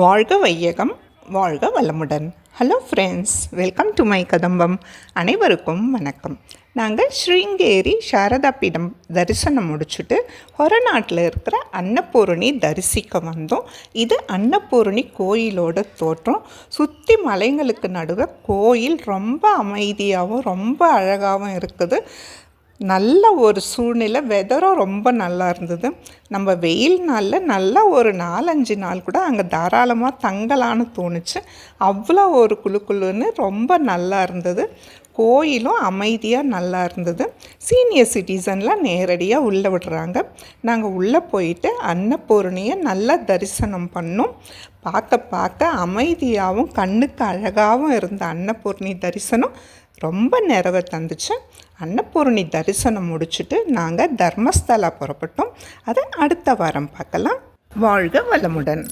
வாழ்க வையகம் வாழ்க வளமுடன். Hello friends welcome to my Kadambam அனைவருக்கும் வணக்கம். நாங்கள் ஸ்ரீங்கேரி சாரதா பீடம் தரிசனம் முடிச்சுட்டு ஹொரநாட்டில் இருக்கிற அன்னபூரணி தரிசிக்க வந்தோம். இது அன்னபூரணி கோயிலோட தோற்றம். சுற்றி மலைங்களுக்கு நடுவில் கோயில் ரொம்ப அமைதியாகவும் ரொம்ப அழகாகவும் இருக்குது. நல்ல ஒரு சூழ்நிலை வெதரும் ரொம்ப நல்லா இருந்தது. நம்ம வெயில் நாளில் நல்லா ஒரு நாலஞ்சு நாள் கூட அங்கே தாராளமாக தங்கலான்னு தோணுச்சு. அவ்வளோ ஒரு குழு குழுன்னு ரொம்ப நல்லா இருந்தது. கோயிலும் அமைதியாக நல்லா இருந்தது. சீனியர் சிட்டிசன்லாம் நேரடியாக உள்ளே விடுறாங்க. நாங்கள் உள்ளே போயிட்டு அன்னபூர்ணியை நல்லா தரிசனம் பண்ணோம். பார்க்க பார்க்க அமைதியாகவும் கண்ணுக்கு அழகாகவும் இருந்த அன்னபூர்ணி தரிசனம் ரொம்ப நிறைவை தந்துச்சு. அன்னபூர்ணி தரிசனம் முடிச்சுட்டு நாங்கள் தர்மஸ்தலா புறப்பட்டோம். அதை அடுத்த வாரம் பார்க்கலாம். வாழ்க வளமுடன்.